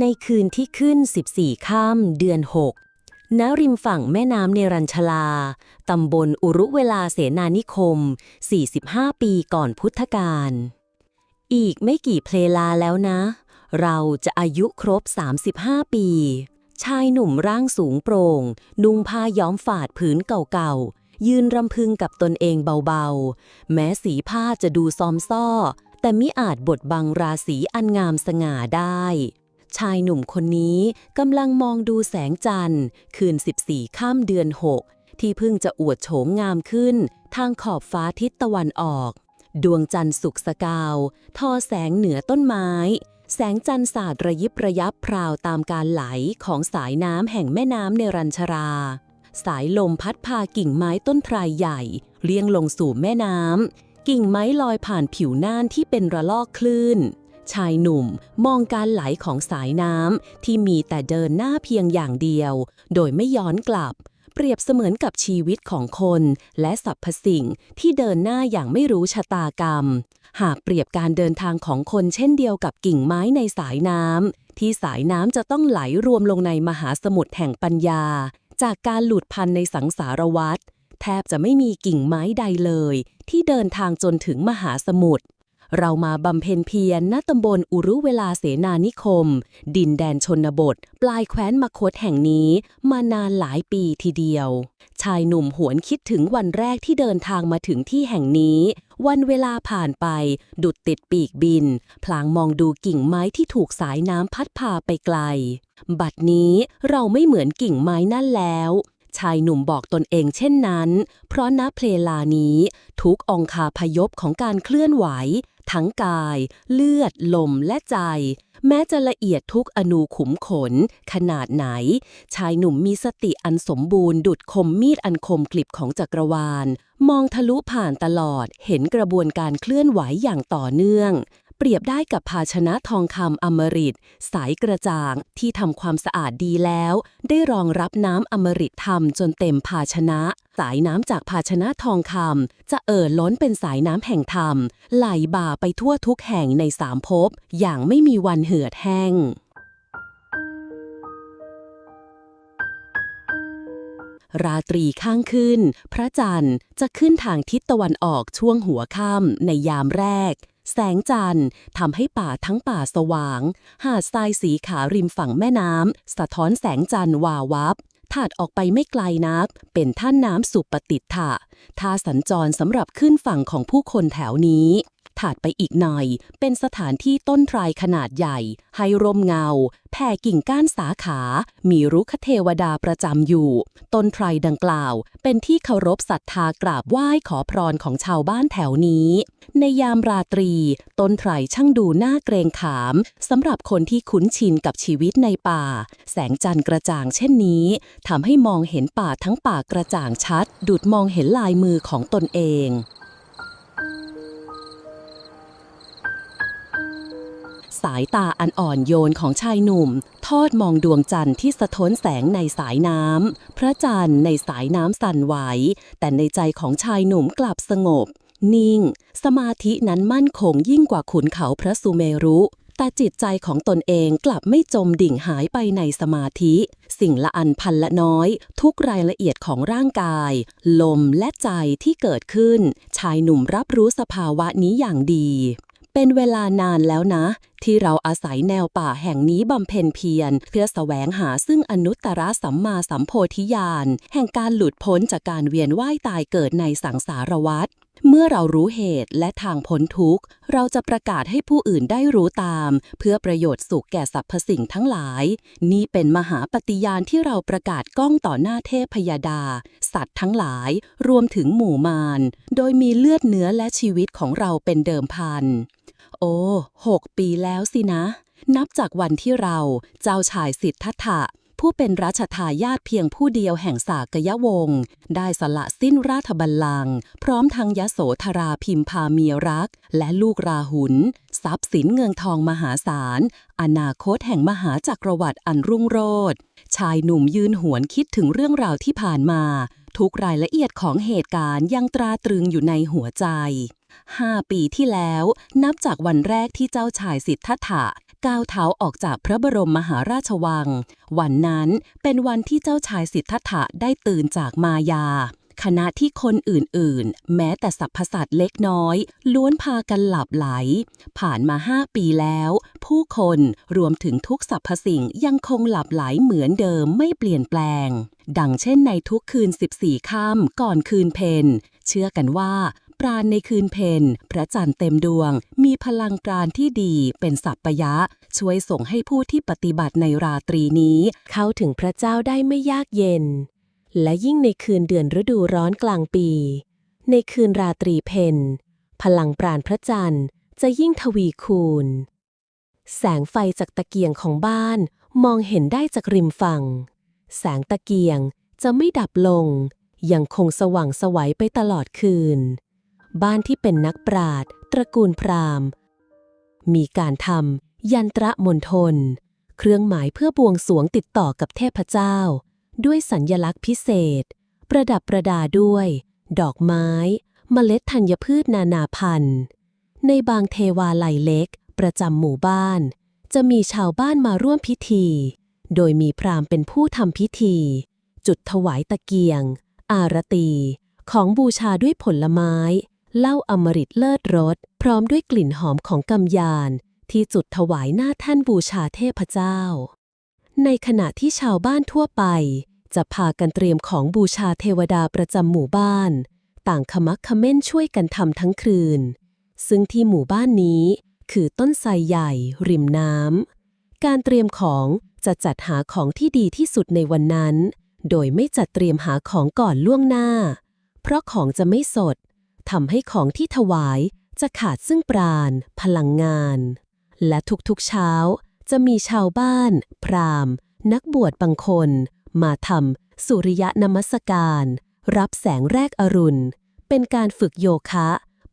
ในคืนที่ขึ้น 14ค่ำเดือน 6 ณ ริมฝั่งแม่น้ำเนรัญชลา ตำบลอุรุเวลาเสนานิคม 45 ปีก่อนพุทธกาล อีกไม่กี่เพลลาแล้วนะ เราจะอายุครบ 35 ปี ชายหนุ่มร่างสูงโปร่ง นุ่งผ้าย้อมฝาดผืนเก่าๆ ยืนรำพึงกับตนเองเบาๆ แม้สีผ้าจะดูซอมซ่อแต่มิอาจบดบังราศีอันงามสง่าได้ ชายหนุ่มคนนี้กำลังมองดูแสงจันทร์ คืน 14 ข้ามเดือน 6 ที่เพิ่งจะอวดโฉมงามขึ้น ทางขอบฟ้าทิศตะวันออก ดวงจันทร์สุกสกาว ทอแสงเหนือต้นไม้ แสงจันทร์สาดระยิบระยับพราวตามการไหลของสายน้ำแห่งแม่น้ำเนรัญชรา สายลมพัดพากิ่งไม้ต้นไทรใหญ่ เลี้ยงลงสู่แม่น้ำกิ่งไม้ลอยผ่านผิวน่านที่เป็นระลอกคลื่น ชายหนุ่มมองการไหลของสายน้ำที่มีแต่เดินหน้าเพียงอย่างเดียว โดยไม่ย้อนกลับ เปรียบเสมือนกับชีวิตของคนและสรรพสิ่งที่เดินหน้าอย่างไม่รู้ชะตากรรม หากเปรียบการเดินทางของคนเช่นเดียวกับกิ่งไม้ในสายน้ำที่สายน้ำจะต้องไหลรวมลงในมหาสมุทรแห่งปัญญา จากการหลุดพันในสังสารวัฏแทบจะไม่มีกิ่งไม้ใดเลย ที่เดินทางจนถึงมหาสมุทร เรามาบำเพ็ญเพียรณตำบลอุรุเวลาเสนานิคม ดินแดนชนบท ปลายแคว้นมคตแห่งนี้ มานานหลายปีทีเดียว ชายหนุ่มหวนคิดถึงวันแรกที่เดินทางมาถึงที่แห่งนี้ วันเวลาผ่านไป ดุดติดปีกบิน พลางมองดูกิ่งไม้ที่ถูกสายน้ำพัดพาไปไกล บัดนี้เราไม่เหมือนกิ่งไม้นั่นแล้วชายหนุ่มบอกตนเองเช่นนั้น เพราะณเพลลานี้ ทุกองคาพยพของการเคลื่อนไหว ทั้งกาย เลือด ลมและใจ แม้จะละเอียดทุกอนูขุมขน ขนาดไหน ชายหนุ่มมีสติอันสมบูรณ์ดุดคมมีดอันคมกลิบของจักรวาล มองทะลุผ่านตลอดเห็นกระบวนการเคลื่อนไหวอย่างต่อเนื่อง เปรียบได้กับภาชนะทองคำอมฤตใสกระจ่างที่ทำความสะอาดดีแล้ว ได้รองรับน้ำอมฤตธรรมจนเต็มภาชนะ สายน้ำจากภาชนะทองคำจะเอ่อล้นเป็นสายน้ำแห่งธรรม ไหลบ่าไปทั่วทุกแห่งในสามภพอย่างไม่มีวันเหือดแห้งราตรีข้างขึ้น พระจันทร์จะขึ้นทางทิศตะวันออกช่วงหัวค่ำในยามแรก แสงจันทร์ทำให้ป่าทั้งป่าสว่าง หาดทรายสีขาวริมฝั่งแม่น้ำสะท้อนแสงจันทร์วาวับถัดออกไปไม่ไกลนัก เป็นท่าน้ำสุปฏิทถะท่าสัญจรสำหรับขึ้นฝั่งของผู้คนแถวนี้ ถัดไปอีกหน่อย เป็นสถานที่ต้นไทรขนาดใหญ่ ให้ร่มเงา แผ่กิ่งก้านสาขา มีรุกขเทวดาประจำอยู่ ต้นไทรดังกล่าว เป็นที่เคารพศรัทธากราบไหว้ขอพรของชาวบ้านแถวนี้ ในยามราตรี ต้นไทรช่างดูน่าเกรงขามสำหรับคนที่คุ้นชินกับชีวิตในป่า แสงจันทร์กระจ่างเช่นนี้ทำให้มองเห็นป่าทั้งป่ากระจ่างชัด ดุดมองเห็นลายมือของตนเอง สายตาอันอ่อนโยนของชายหนุ่ม ทอดมองดวงจันทร์ที่สะท้อนแสงในสายน้ำ พระจันทร์ในสายน้ำสั่นไหว แต่ในใจของชายหนุ่มกลับสงบ นิ่ง สมาธินั้นมั่นคงยิ่งกว่าขุนเขาพระสุเมรุแต่จิตใจของตนเองกลับไม่จมดิ่งหายไปในสมาธิ สิ่งละอันพันละน้อย ทุกรายละเอียดของร่างกาย ลมและใจที่เกิดขึ้น ชายหนุ่มรับรู้สภาวะนี้อย่างดี เป็นเวลานานแล้วนะ ที่เราอาศัยแนวป่าแห่งนี้บำเพ็ญเพียร เพื่อแสวงหาซึ่งอนุตตรสัมมาสัมโพธิญาณแห่งการหลุดพ้นจากการเวียนว่ายตายเกิดในสังสารวัฏเมื่อเรารู้เหตุและทางพ้นทุกข์ เราจะประกาศให้ผู้อื่นได้รู้ตาม เพื่อประโยชน์สุขแก่สรรพสิ่งทั้งหลาย นี่เป็นมหาปฏิญาณที่เราประกาศก้องต่อหน้าเทพพยดา สัตว์ทั้งหลาย รวมถึงหมู่มาร โดยมีเลือดเนื้อและชีวิตของเราเป็นเดิมพัน โอ้หกปีแล้วสินะ นับจากวันที่เราเจ้าชายสิทธัตถะผู้เป็นรัชทายาทเพียงผู้เดียวแห่งสากยวงศ์ได้สละสิ้นราชบัลลังก์พร้อมทั้งยโสธราพิมพาเมียรัก และลูกราหุลทรัพย์สินเงินทองมหาศาล อนาคตแห่งมหาจักรวรรดิอันรุ่งโรจน์ชายหนุ่มยืนหวนคิดถึงเรื่องราวที่ผ่านมา ทุกรายละเอียดของเหตุการณ์ยังตราตรึงอยู่ในหัวใจ ห้าปีที่แล้ว นับจากวันแรกที่เจ้าชายสิทธัตถะก้าวเท้าออกจากพระบรมมหาราชวัง วันนั้นเป็นวันที่เจ้าชายสิทธัตถะได้ตื่นจากมายา คณะที่คนอื่นๆ แม้แต่สรรพสัตว์เล็กน้อย ล้วนพากันหลับไหล ผ่านมาห้าปีแล้ว ผู้คนรวมถึงทุกสรรพสิ่งยังคงหลับไหลเหมือนเดิมไม่เปลี่ยนแปลง ดังเช่นในทุกคืน 14 ค่ำก่อนคืนเพนเชื่อกันว่า ราณในคืนเพนพระจันทร์เต็มดวง มีพลังปราณที่ดีเป็นสัพพยะ ช่วยส่งให้ผู้ที่ปฏิบัติในราตรีนี้ เข้าถึงพระเจ้าได้ไม่ยากเย็น และยิ่งในคืนเดือนฤดูร้อนกลางปี ในคืนราตรีเพนพลังปราณพระจันทร์จะยิ่งทวีคูณ แสงไฟจากตะเกียงของบ้านมองเห็นได้จากริมฝั่ง แสงตะเกียงจะไม่ดับลง ยังคงสว่างสวัยไปตลอดคืน บ้านที่เป็นนักปราดตระกูลพราหมณ์ มีการทำยันตระมณฑลเครื่องหมายเพื่อบวงสวงติดต่อกับเทพเจ้า ด้วยสัญญลักษณ์พิเศษ ประดับประดาด้วย ดอกไม้ เมล็ดธัญพืชนานาพันธุ์ ในบางเทวาลัยเล็ก ประจำหมู่บ้าน จะมีชาวบ้านมาร่วมพิธี โดยมีพราหมณ์เป็นผู้ทำพิธี จุดถวายตะเกียง อารตี ของบูชาด้วยผลไม้ เหล้าอมฤตเลิศรส พร้อมด้วยกลิ่นหอมของกำยาน ที่จุดถวายหน้าแท่นบูชาเทพเจ้า ในขณะที่ชาวบ้านทั่วไป จะพากันเตรียมของบูชาเทวดาประจำหมู่บ้าน ต่างขมักเขม้นช่วยกันทำทั้งคืน ซึ่งที่หมู่บ้านนี้ คือต้นไทรใหญ่ ริมน้ำการเตรียมของจะจัดหาของที่ดีที่สุดในวันนั้น โดยไม่จัดเตรียมหาของก่อนล่วงหน้า เพราะของจะไม่สด ทำให้ของที่ถวายจะขาดซึ่งปราณ พลังงาน และทุกๆเช้าจะมีชาวบ้าน พราหมณ์ นักบวชบางคน มาทำสุริยะนมัสการ รับแสงแรกอรุณ เป็นการฝึกโยคะ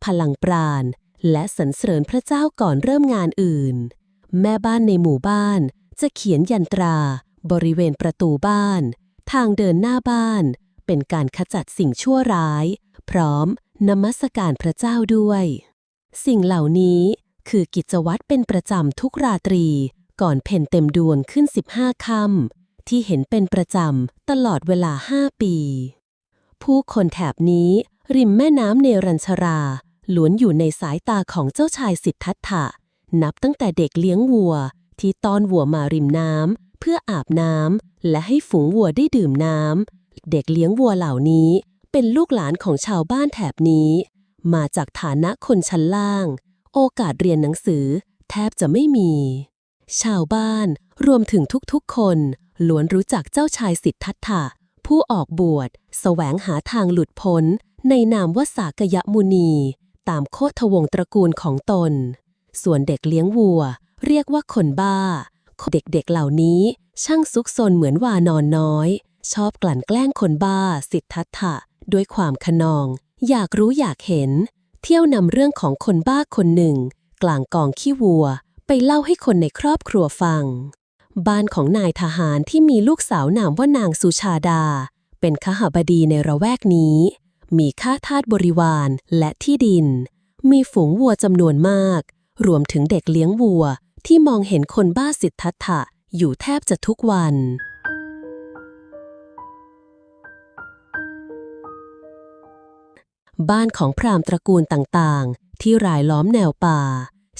พลังปราณ และสรรเสริญพระเจ้าก่อนเริ่มงานอื่น แม่บ้านในหมู่บ้านจะเขียนยันตรา บริเวณประตูบ้าน ทางเดินหน้าบ้าน เป็นการขจัดสิ่งชั่วร้าย พร้อม นมัสการพระเจ้าด้วย สิ่งเหล่านี้คือกิจวัตรเป็นประจำทุกราตรี ก่อนเพ่นเต็มดวงขึ้น 15ค่ำที่เห็นเป็นประจำตลอดเวลา5ปี ผู้คนแถบนี้ริมแม่น้ำเนรัญชราล้วนอยู่ในสายตาของเจ้าชายสิทธัตถะ นับตั้งแต่เด็กเลี้ยงวัว ที่ต้อนวัวมาริมน้ำเพื่ออาบน้ำและให้ฝูงวัวได้ดื่มน้ำเด็กเลี้ยงวัวเหล่านี้ เป็นลูกหลานของชาวบ้านแถบนี้ มาจากฐานะคนชั้นล่าง โอกาสเรียนหนังสือ แทบจะไม่มี ชาวบ้านรวมถึงทุกๆคนล้วนรู้จักเจ้าชายสิทธัตถะผู้ออกบวชแสวงหาทางหลุดพ้น ในนามว่าสากยมุนี ตามโคทวงตระกูลของตน ส่วนเด็กเลี้ยงวัว เรียกว่าคนบ้า เด็กๆเหล่านี้ช่างซุกซนเหมือนวานอนน้อย ชอบกลั่นแกล้งคนบ้า สิทธัตถะ ด้วยความขนอง อยากรู้อยากเห็น เที่ยวนำเรื่องของคนบ้าคนหนึ่ง กลางกองขี้วัว ไปเล่าให้คนในครอบครัวฟัง บ้านของนายทหารที่มีลูกสาวนามว่านางสุชาดา เป็นขหบดีในระแวกนี้ มีค่าทาสบริวารและที่ดิน มีฝูงวัวจำนวนมาก รวมถึงเด็กเลี้ยงวัวที่มองเห็นคนบ้าสิทธัตถะอยู่แทบจะทุกวัน บ้านของพราหมณ์ตระกูลต่างๆ ที่รายล้อมแนวป่า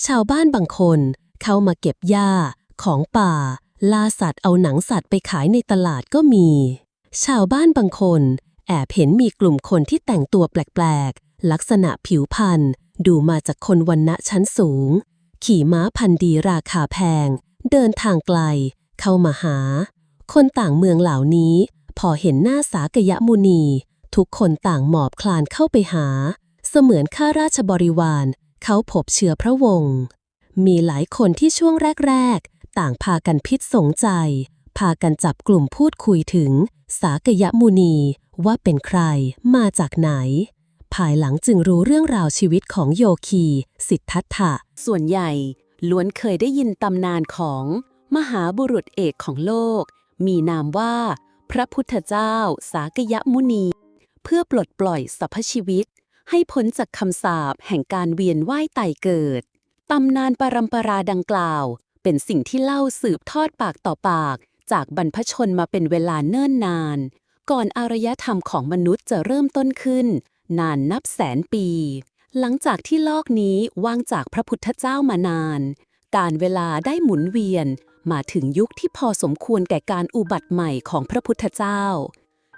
ชาวบ้านบางคนเข้ามาเก็บหญ้า ของป่า ล่าสัตว์เอาหนังสัตว์ไปขายในตลาดก็มี ชาวบ้านบางคน แอบเห็นมีกลุ่มคนที่แต่งตัวแปลกๆ ลักษณะผิวพรรณดูมาจากคนวันณะชั้นสูง ขี่ม้าพันธุ์ดีราคาแพง เดินทางไกล เข้ามาหา คนต่างเมืองเหล่านี้ พอเห็นหน้าสากยะมุนี ทุกคนต่างหมอบคลานเข้าไปหา เสมือนข้าราชบริวาร เขาพบเชื้อพระวงศ์มีหลายคนที่ช่วงแรก ๆ ต่างพากันพิษสงใจ พากันจับกลุ่มพูดคุยถึง สากยมุนีว่าเป็นใครมาจากไหน ภายหลังจึงรู้เรื่องราวชีวิตของโยคี สิทธัตถะ ส่วนใหญ่ล้วนเคยได้ยินตำนานของมหาบุรุษเอกของโลก มีนามว่า พระพุทธเจ้า สากยมุนี เพื่อปลดปล่อยสรรพชีวิต ให้พ้นจากคำสาปแห่งการเวียนว่ายตายเกิด ตำนานปรัมปราดังกล่าว เป็นสิ่งที่เล่าสืบทอดปากต่อปาก จากบรรพชนมาเป็นเวลาเนิ่นนาน ก่อนอารยธรรมของมนุษย์จะเริ่มต้นขึ้น นานนับแสนปี หลังจากที่โลกนี้ว่างจากพระพุทธเจ้ามานาน การเวลาได้หมุนเวียนมาถึงยุคที่พอสมควรแก่การอุบัติใหม่ของพระพุทธเจ้า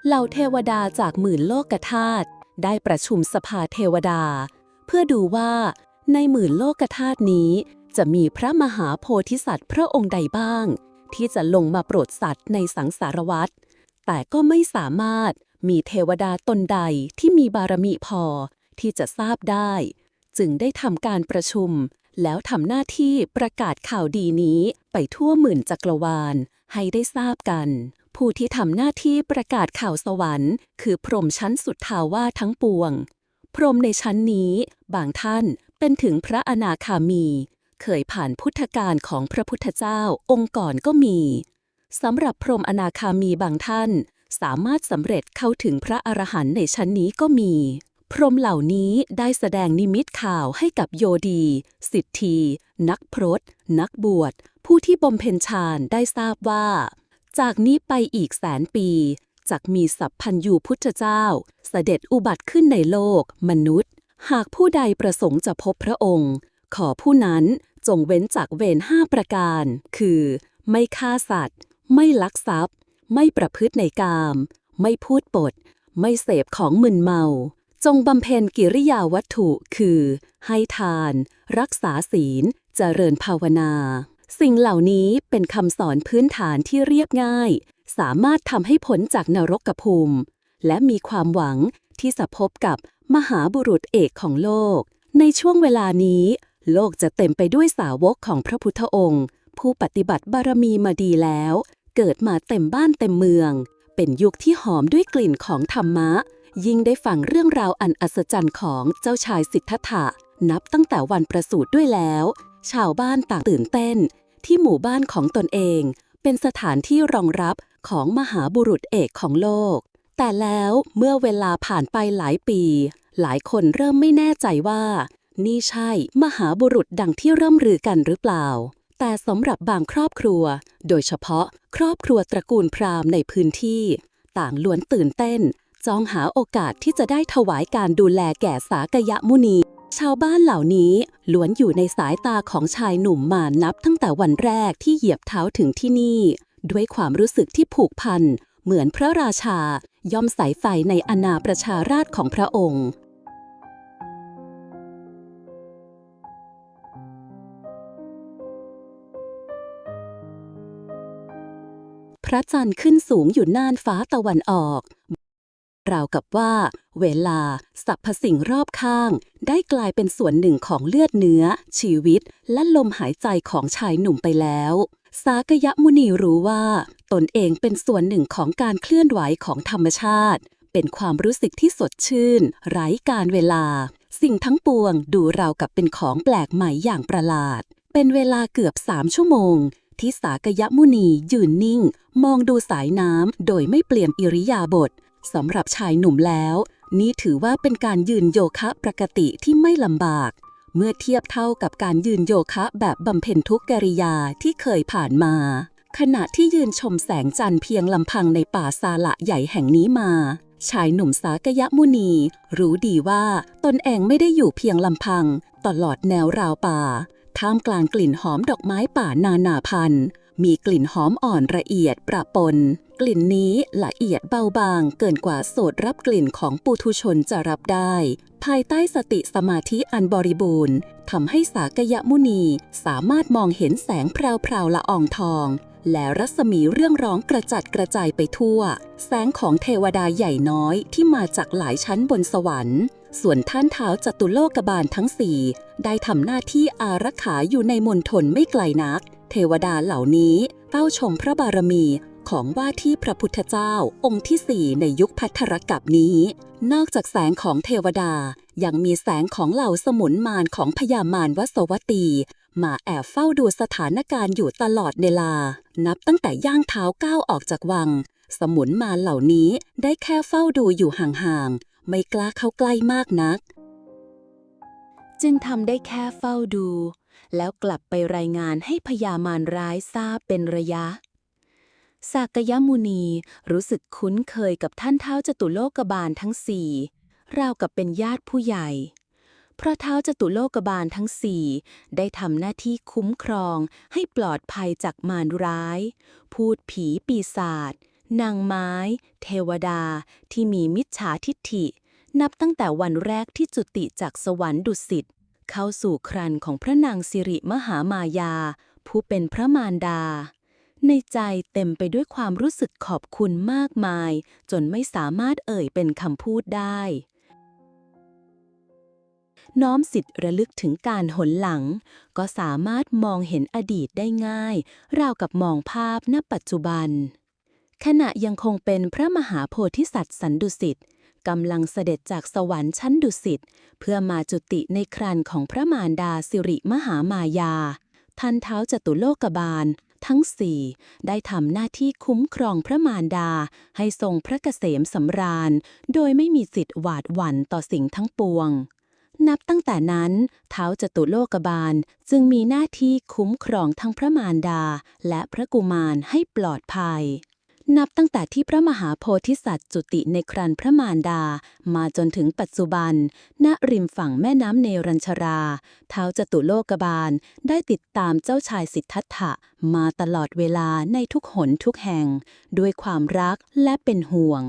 เหล่าเทวดาจากหมื่นโลกธาตุได้ประชุมสภาเทวดา เพื่อดูว่าในหมื่นโลกธาตุนี้ จะมีพระมหาโพธิสัตว์พระองค์ใดบ้าง ที่จะลงมาโปรดสัตว์ในสังสารวัฏแต่ก็ไม่สามารถมีเทวดาตนใดที่มีบารมีพอที่จะทราบได้ จึงได้ทำการประชุม แล้วทำหน้าที่ประกาศข่าวดีนี้ไปทั่วหมื่นจักรวาลให้ได้ทราบกัน ผู้ที่ทำหน้าที่ประกาศข่าวสวรรค์ คือพรหมชั้นสุดทาวาทั้งปวง พรหมในชั้นนี้ บางท่านเป็นถึงพระอนาคามี เคยผ่านพุทธการของพระพุทธเจ้าองค์ก่อนก็มีสำหรับพรหมอนาคามีบางท่าน สามารถสำเร็จเข้าถึงพระอรหันต์ในชั้นนี้ก็มี พรหมเหล่านี้ได้แสดงนิมิตข่าวให้กับโยดี สิทธี นักพรตนักบวช ผู้ที่บำเพ็ญฌานได้ทราบว่า จากนี้ไปอีกแสนปีจักมีสัพพันยูพุทธเจ้า เสด็จอุบัติขึ้นในโลก มนุษย์ หากผู้ใดประสงค์จะพบพระองค์ ขอผู้นั้นจงเว้นจากเวรห้าประการ คือ ไม่ฆ่าสัตว์ ไม่ลักทรัพย์ ไม่ประพฤติในกาม ไม่พูดปด ไม่เสพของมึนเมา จงบำเพ็ญกิริยาวัตถุคือ ให้ทาน รักษาศีล เจริญภาวนา สิ่งเหล่านี้เป็นคำสอนพื้นฐานที่เรียบง่าย สามารถทำให้พ้นจากนรกภูมิและมีความหวังที่จะพบกับมหาบุรุษเอกของโลก ในช่วงเวลานี้ โลกจะเต็มไปด้วยสาวกของพระพุทธองค์ ผู้ปฏิบัติบารมีมาดีแล้ว เกิดมาเต็มบ้านเต็มเมือง เป็นยุคที่หอมด้วยกลิ่นของธรรมะ ยิ่งได้ฟังเรื่องราวอันอัศจรรย์ของเจ้าชายสิทธัตถะ นับตั้งแต่วันประสูติด้วยแล้ว ชาวบ้านต่างตื่นเต้น ที่หมู่บ้านของตนเอง เป็นสถานที่รองรับของมหาบุรุษเอกของโลก แต่แล้วเมื่อเวลาผ่านไปหลายปี หลายคนเริ่มไม่แน่ใจว่า นี่ใช่มหาบุรุษดังที่ร่ำลือกันหรือเปล่า แต่สำหรับบางครอบครัว โดยเฉพาะครอบครัวตระกูลพราหมณ์ในพื้นที่ ต่างล้วนตื่นเต้น จองหาโอกาสที่จะได้ถวายการดูแลแก่สากยะมุนี ชาวบ้านเหล่านี้ล้วนอยู่ในสายตาของชายหนุ่มมานับตั้งแต่วันแรกที่เหยียบเท้าถึงที่นี่ ด้วยความรู้สึกที่ผูกพัน เหมือนพระราชา ย่อมใส่ไฟในอนาประชาราชของพระองค์พระจันทร์ขึ้นสูงอยู่น่านฟ้าตะวันออก ราวกับว่า เวลาสรรพสิ่งรอบข้าง ได้กลายเป็นส่วนหนึ่งของเลือดเนื้อ ชีวิต และลมหายใจของชายหนุ่มไปแล้ว สากยมุนีรู้ว่า ตนเองเป็นส่วนหนึ่งของการเคลื่อนไหวของธรรมชาติ เป็นความรู้สึกที่สดชื่น ไร้การเวลา สิ่งทั้งปวงดูราวกับเป็นของแปลกใหม่อย่างประหลาด เป็นเวลาเกือบสามชั่วโมงที่สากยมุนียืนนิ่ง มองดูสายน้ำโดยไม่เปลี่ยนอิริยาบถ สำหรับชายหนุ่มแล้ว นี่ถือว่าเป็นการยืนโยคะปกติที่ไม่ลำบาก เมื่อเทียบเท่ากับการยืนโยคะแบบบำเพ็ญทุกกิริยาที่เคยผ่านมา ขณะที่ยืนชมแสงจันทร์เพียงลำพังในป่าซาละใหญ่แห่งนี้มา ชายหนุ่มสากยะมุนี รู้ดีว่าตนเองไม่ได้อยู่เพียงลำพัง ตลอดแนวราวป่า ท่ามกลางกลิ่นหอมดอกไม้ป่านานาพันธุ์ มีกลิ่นหอมอ่อนละเอียดประปน กลิ่นนี้ละเอียดเบาบางเกินกว่าโสดรับกลิ่นของปุถุชนจะรับได้ ภายใต้สติสมาธิอันบริบูรณ์ทำให้สากยมุนีสามารถมองเห็นแสงพราวๆละอองทอง และรัศมีเรื่องร้องกระจัดกระจายไปทั่ว แสงของเทวดาใหญ่น้อยที่มาจากหลายชั้นบนสวรรค์ส่วนท่านเท้าจตุโลกบาลทั้งสี่ได้ทำหน้าที่อารักขาอยู่ในมณฑลไม่ไกลนัก เทวดาเหล่านี้เฝ้าชมพระบารมีของว่าที่พระพุทธเจ้าองค์ที่สี่ในยุคพัทธรกับนี้ นอกจากแสงของเทวดายังมีแสงของเหล่าสมุนมารของพญามารวสวตี มาแอบเฝ้าดูสถานการณ์อยู่ตลอดเวลา นับตั้งแต่ย่างเท้าก้าวออกจากวัง สมุนมารเหล่านี้ได้แค่เฝ้าดูอยู่ห่างๆ ไม่กล้าเข้าใกล้มากนัก จึงทำได้แค่เฝ้าดู แล้วกลับไปรายงานให้พญามารร้ายทราบเป็นระยะสากยมุนีรู้สึกคุ้นเคยกับท่านเท้าจตุโลกบาลทั้งสี่ราวกับเป็นญาติผู้ใหญ่ เพราะเท้าจตุโลกบาลทั้งสี่ได้ทำหน้าที่คุ้มครองให้ปลอดภัยจากมารร้าย พูดผีปีศาจนางไม้ เทวดาที่มีมิจฉาทิฏฐิ นับตั้งแต่วันแรกที่จุติจากสวรรค์ดุสิต เข้าสู่ครันของพระนางสิริมหามายา ผู้เป็นพระมารดา ในใจเต็มไปด้วยความรู้สึกขอบคุณมากมาย จนไม่สามารถเอ่ยเป็นคำพูดได้ น้อมสิทธิ์ระลึกถึงการหนหลัง ก็สามารถมองเห็นอดีตได้ง่าย ราวกับมองภาพณปัจจุบันขณะยังคงเป็นพระมหาโพธิสัตว์สันดุสิต กำลังเสด็จจากสวรรค์ชั้นดุสิตเพื่อมาจุติในครันของพระมารดาสิริมหามายา ท่านเท้าจตุโลกบาล ทั้งสี่ได้ทำหน้าที่คุ้มครองพระมารดา ให้ทรงพระเกษมสำราญ โดยไม่มีสิทธิ์หวาดหวั่นต่อสิ่งทั้งปวง นับตั้งแต่นั้นเท้าจตุโลกบาลจึงมีหน้าที่คุ้มครองทั้งพระมารดา และพระกุมารให้ปลอดภัย นับตั้งแต่ที่พระมหาโพธิสัตว์จุติในครันพระมารดา มาจนถึงปัจจุบัน ณ ริมฝั่งแม่น้ำเนรัญชรา เท้าจตุโลกบาล ได้ติดตามเจ้าชายสิทธัตถะมาตลอดเวลาในทุกหนทุกแห่ง ด้วยความรักและเป็นห่วง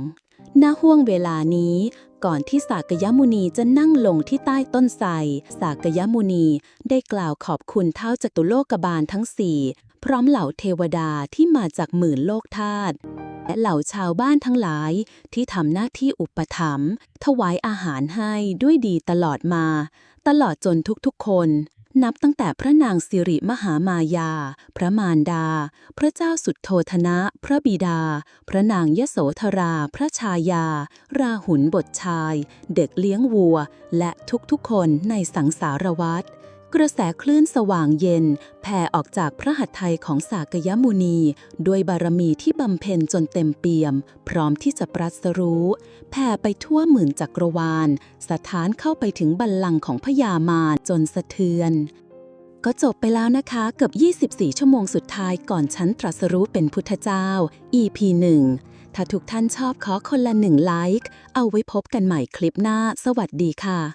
ณ ห่วงเวลานี้ก่อนที่สากยมุนีจะนั่งลงที่ใต้ต้นไทรสากยมุนีได้กล่าวขอบคุณเท้าจตุโลกบาลทั้งสี่ พร้อมเหล่าเทวดาที่มาจากหมื่นโลกธาตุและเหล่าชาวบ้านทั้งหลายที่ทำหน้าที่อุปถัมภ์ถวายอาหารให้ด้วยดีตลอดมา ตลอดจนทุกๆคน นับตั้งแต่พระนางสิริมหามายา พระมารดา พระเจ้าสุดโทธนะ พระบิดา พระนางยโสธรา พระชายา ราหุลบทชาย เด็กเลี้ยงวัว และทุกๆคนในสังสารวัตร กระแสคลื่นสว่างเย็นแผ่ออกจากพระหัตถ์ไทยของสากยมุนี ด้วยบารมีที่บำเพ็ญจนเต็มเปี่ยม พร้อมที่จะปรัสรู้ แผ่ไปทั่วหมื่นจักรวาล สถานเข้าไปถึงบัลลังก์ของพญามารจนสะเทือนก็จบไปแล้วนะคะเกือบ24 ชั่วโมงสุดท้ายก่อนฉันตรัสรู้เป็นพุทธเจ้า EP 1 ถ้าทุกท่านชอบขอคนละหนึ่งไลค์ เอาไว้พบกันใหม่คลิปหน้า สวัสดีค่ะ